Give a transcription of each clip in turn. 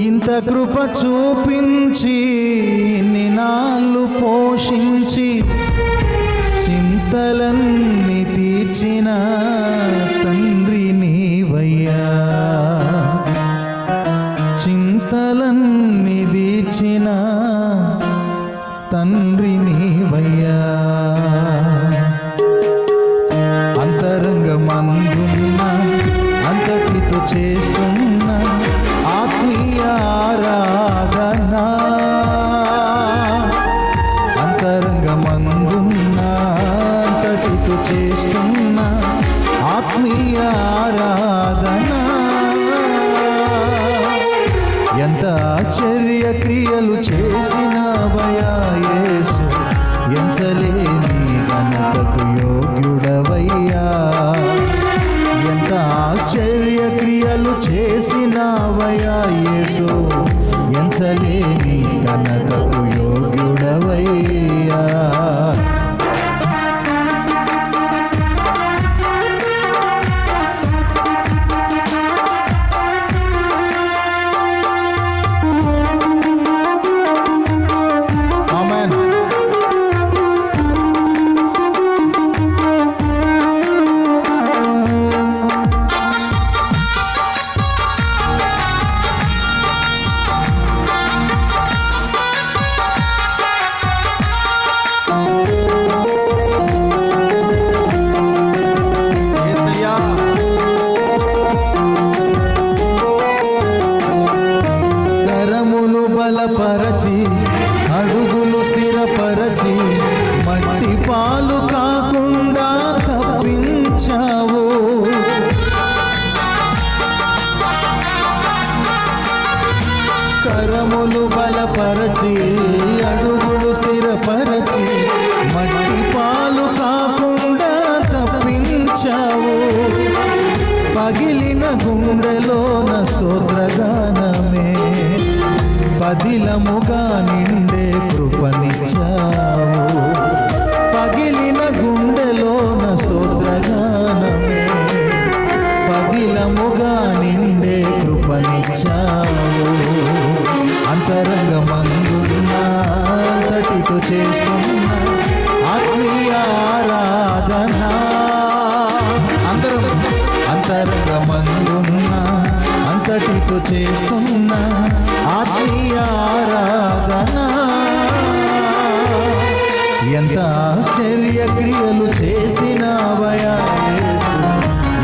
ఇంత కృప చూపించి నినాళ్ళు పోషించి చింతలన్నీ తీర్చిన తండ్రి నీవయ్యా. చింతలన్నీ తీర్చిన తండ్రి ఆశ్చర్య క్రియలు చేసిన యేసు. ఎంచలేని ఘనతకు యోగ్యుడవయ్యా. ఎంత ఆశ్చర్య క్రియలు చేసిన యేసు. ఎంచలేని ఘనతకు బలపరచి అడుగులు స్థిరపరచి మట్టి పాలు కాకుండా తప్పించావు. కరములు బలపరచి అడుగులు స్థిరపరచి మట్టి పాలు కాకుండా తప్పించావు. పగిలిన గుండెలోన స్తోత్రగానమే పదిలముగా నిండే కృపనిచ్చావు. పగిలిన గుండెలోన స్తోత్రగానమే. పదిలముగా నిండే కృపనిచ్చావు. అంతరంగమందున్న అంతటితో చేస్తున్న ఆత్మీయ ఆరాధన. అందరం అంతరంగమందున్న అంతటితో చేస్తున్నా ఎంత ఆశ్చర్య క్రియలు చేసినవయా యేసు.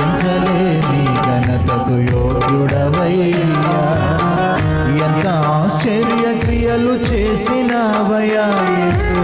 ఎంచలేని ఘనతకు యోగ్యుడవయ్యా. ఎంత ఆశ్చర్య క్రియలు చేసినవయా యేసు.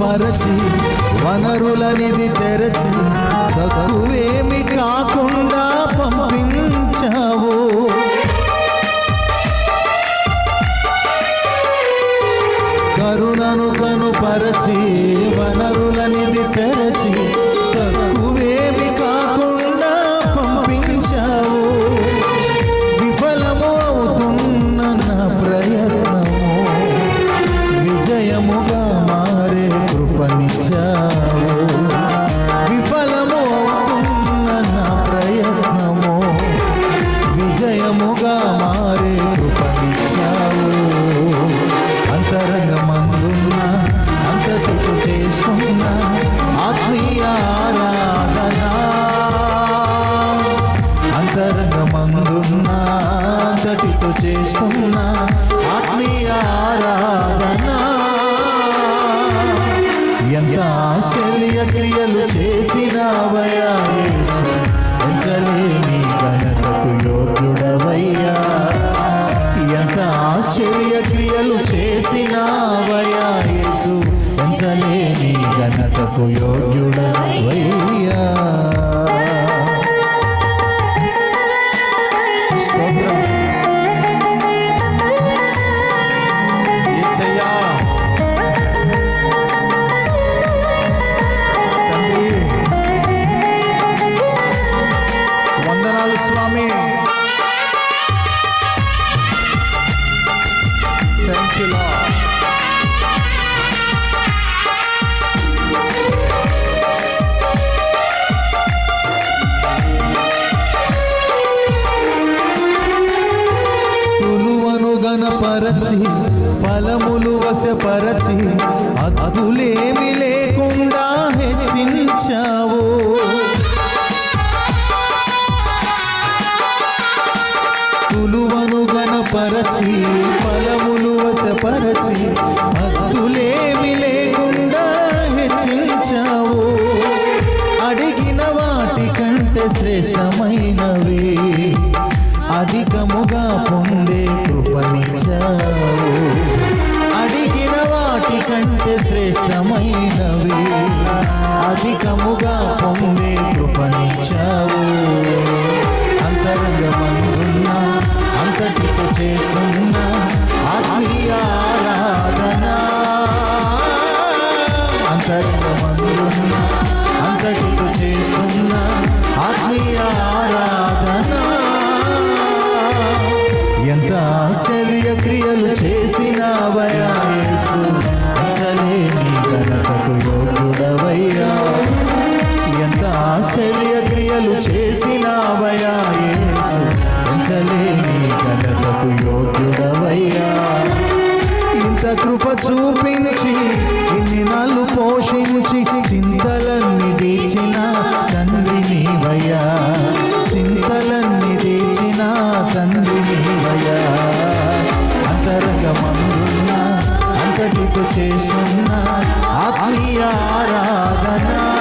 కరుణను వనరులనిది తెరచి తక్కువేమి కాకుండా పంపించావు. కరుణను కనుపరచి వనరులనిది తెరచి చేసినవయా యేసు. ఘనతకు యోగ్యుడవయ్యా. ఎంత ఆశ్చర్య క్రియలు చేసినావయా యేసు. ఎంచలేని ఘనతకు యోగ్యుడవయ్యా. స్వామి థ్యాంక్ యూ లార్డ్ గణపరచి ఫలములు వశపరచి అద్దులేమి లేకుండా హెచ్చించావు. గణపరచి ఫలములు వశపరచి భక్తులేమి లేకుండా హెచ్చించావు. అడిగిన వాటి కంటే శ్రేష్టమైనవి అధికముగా పొందే కృపనిచ్చావు. అడిగిన వాటి కంటే శ్రేష్టమైనవి అధికముగా పొందే కృపనిచ్చావు. అంతటితో చేస్తున్న అంతటితో చేస్తున్న. ఆత్మీయ ఆరాధనా.